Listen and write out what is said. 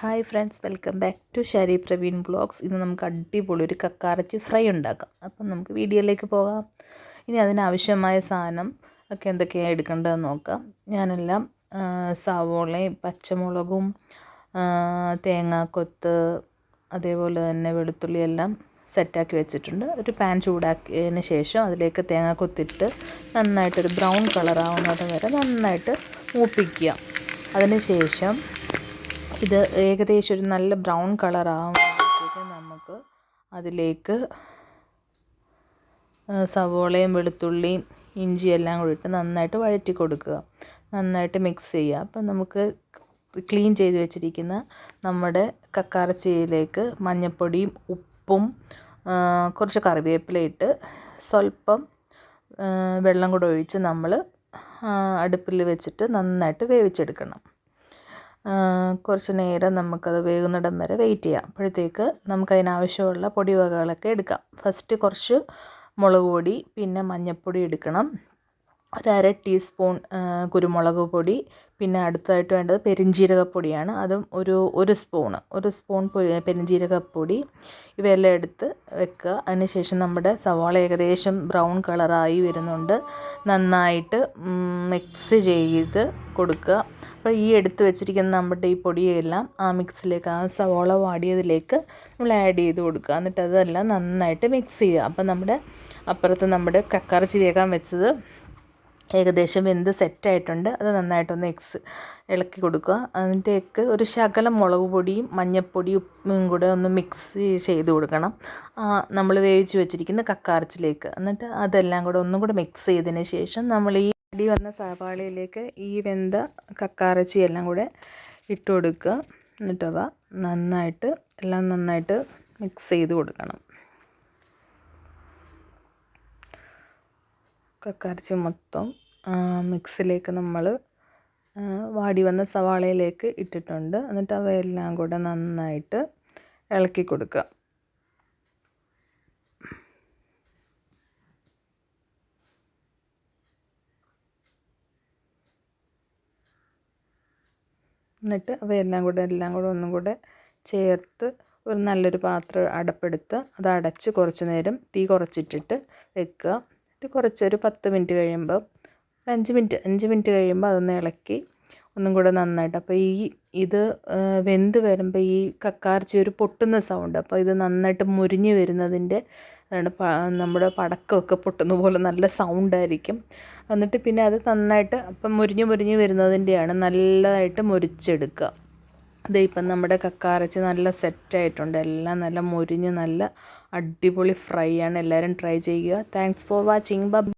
Hi friends welcome back to Shari Praveen blogs ഇന്ന് നമുക്ക് അടിപൊളി ഒരു കക്കാറച്ചി ഫ്രൈ ഉണ്ടാക്കാം. അപ്പം നമുക്ക് വീഡിയോയിലേക്ക് പോകാം. ഇനി അതിനാവശ്യമായ സാധനം ഒക്കെ എന്തൊക്കെയാണ് എടുക്കേണ്ടതെന്ന് നോക്കാം. ഞാനെല്ലാം സവോളയും പച്ചമുളകും തേങ്ങാക്കൊത്ത് അതേപോലെ തന്നെ വെളുത്തുള്ളി എല്ലാം സെറ്റാക്കി വെച്ചിട്ടുണ്ട്. ഒരു പാൻ ചൂടാക്കിയതിന് ശേഷം അതിലേക്ക് തേങ്ങ കൊത്തിട്ട് നന്നായിട്ടൊരു ബ്രൗൺ കളറാവുന്നത് വരെ നന്നായിട്ട് മൂപ്പിക്കുക. അതിന് ശേഷം ഇത് ഏകദേശം ഒരു നല്ല ബ്രൗൺ കളറാകുമ്പോഴത്തേക്ക് നമുക്ക് അതിലേക്ക് സവോളയും വെളുത്തുള്ളിയും ഇഞ്ചി എല്ലാം കൂടി ഇട്ട് നന്നായിട്ട് വഴറ്റി കൊടുക്കുക. നന്നായിട്ട് മിക്സ് ചെയ്യുക. അപ്പം നമുക്ക് ക്ലീൻ ചെയ്ത് വെച്ചിരിക്കുന്ന നമ്മുടെ കക്കാറച്ചിയിലേക്ക് മഞ്ഞൾപ്പൊടിയും ഉപ്പും കുറച്ച് കറിവേപ്പില ഇട്ട് സ്വല്പം വെള്ളം കൂടെ ഒഴിച്ച് നമ്മൾ അടുപ്പിൽ വെച്ചിട്ട് നന്നായിട്ട് വേവിച്ചെടുക്കണം. കുറച്ച് നേരം നമുക്കത് വേകുന്നിടം വരെ വെയിറ്റ് ചെയ്യാം. അപ്പോഴത്തേക്ക് നമുക്കതിനാവശ്യമുള്ള പൊടി വകകളൊക്കെ എടുക്കാം. ഫസ്റ്റ് കുറച്ച് മുളക് പൊടി പിന്നെ മഞ്ഞൾപ്പൊടി എടുക്കണം. ഒരു അര ടീസ്പൂൺ കുരുമുളക് പൊടി പിന്നെ അടുത്തതായിട്ട് വേണ്ടത് പെരിഞ്ജീരകപ്പൊടിയാണ് അതും ഒരു ഒരു സ്പൂണ് ഒരു സ്പൂൺ പെരിഞ്ജീരകപ്പൊടി ഇവയെല്ലാം എടുത്ത് വെക്കുക. അതിനുശേഷം നമ്മുടെ സവാള ഏകദേശം ബ്രൗൺ കളറായി വരുന്നുണ്ട്. നന്നായിട്ട് മിക്സ് ചെയ്ത് കൊടുക്കുക. അപ്പോൾ ഈ എടുത്ത് വെച്ചിരിക്കുന്ന നമ്മുടെ ഈ പൊടിയെല്ലാം ആ മിക്സിലേക്ക് ആ സവാള വാടിയതിലേക്ക് നമ്മൾ ആഡ് ചെയ്ത് കൊടുക്കുക. എന്നിട്ട് അതെല്ലാം നന്നായിട്ട് മിക്സ് ചെയ്യുക. അപ്പോൾ നമ്മുടെ അപ്പുറത്ത് നമ്മുടെ കക്കറച്ചി വേഗം വെച്ചത് ഏകദേശം വെന്ത് സെറ്റായിട്ടുണ്ട്. അത് നന്നായിട്ടൊന്ന് എക്സ് ഇളക്കി കൊടുക്കുക. അതിന്റെയൊക്കെ ഒരു ശകലം മുളക് പൊടിയും മഞ്ഞൾപ്പൊടിയും ഉപ്പും കൂടെ ഒന്ന് മിക്സ് ചെയ്ത് കൊടുക്കണം. നമ്മൾ വേവിച്ച് വെച്ചിരിക്കുന്ന കക്കാറച്ചിലേക്ക്. എന്നിട്ട് അതെല്ലാം കൂടെ ഒന്നും കൂടെ മിക്സ് ചെയ്തതിന് ശേഷം നമ്മൾ ഈ അടി വന്ന സവാളയിലേക്ക് ഈ വെന്ത കക്കാറച്ചി എല്ലാം കൂടെ ഇട്ട് കൊടുക്കുക. എന്നിട്ടവ നന്നായിട്ട് എല്ലാം നന്നായിട്ട് മിക്സ് ചെയ്ത് കൊടുക്കണം. കക്കാർച്ചി മൊത്തം മിക്സിലേക്ക് നമ്മൾ വാടി വന്ന സവാളയിലേക്ക് ഇട്ടിട്ടുണ്ട്. എന്നിട്ട് അവയെല്ലാം കൂടെ നന്നായിട്ട് ഇളക്കി കൊടുക്കുക. എന്നിട്ട് അവയെല്ലാം കൂടെ എല്ലാം കൂടെ ഒന്നും കൂടെ ചേർത്ത് ഒരു നല്ലൊരു പാത്രം അടപ്പെടുത്ത് അത് അടച്ച് കുറച്ച് നേരം തീ കുറച്ചിട്ടിട്ട് വെക്കുക. എന്നിട്ട് കുറച്ചൊരു പത്ത് മിനിറ്റ് കഴിയുമ്പോൾ അഞ്ച് മിനിറ്റ് അഞ്ച് മിനിറ്റ് കഴിയുമ്പോൾ അതൊന്ന് ഇളക്കി ഒന്നും കൂടെ നന്നായിട്ട്. അപ്പോൾ ഈ ഇത് വെന്ത് വരുമ്പോൾ ഈ കക്കാർച്ചി ഒരു പൊട്ടുന്ന സൗണ്ട് അപ്പോൾ ഇത് നന്നായിട്ട് മുരിഞ്ഞ് വരുന്നതിന്റെ നമ്മുടെ പടക്കമൊക്കെ പൊട്ടുന്ന പോലെ നല്ല സൗണ്ടായിരിക്കും എന്നിട്ട് പിന്നെ അത് നന്നായിട്ട് അപ്പം മുരിഞ്ഞ് മുരിഞ്ഞ് വരുന്നതിന്റെയാണ് നല്ലതായിട്ട് മുരിച്ചെടുക്കുക. ഇത് ഇപ്പം നമ്മുടെ കക്കാറച്ചി നല്ല സെറ്റായിട്ടുണ്ട് എല്ലാം നല്ല മുരിഞ്ഞ് നല്ല അടിപൊളി ഫ്രൈ ആണ്. എല്ലാവരും ട്രൈ ചെയ്യുക. താങ്ക്സ് ഫോർ വാച്ചിങ് ബ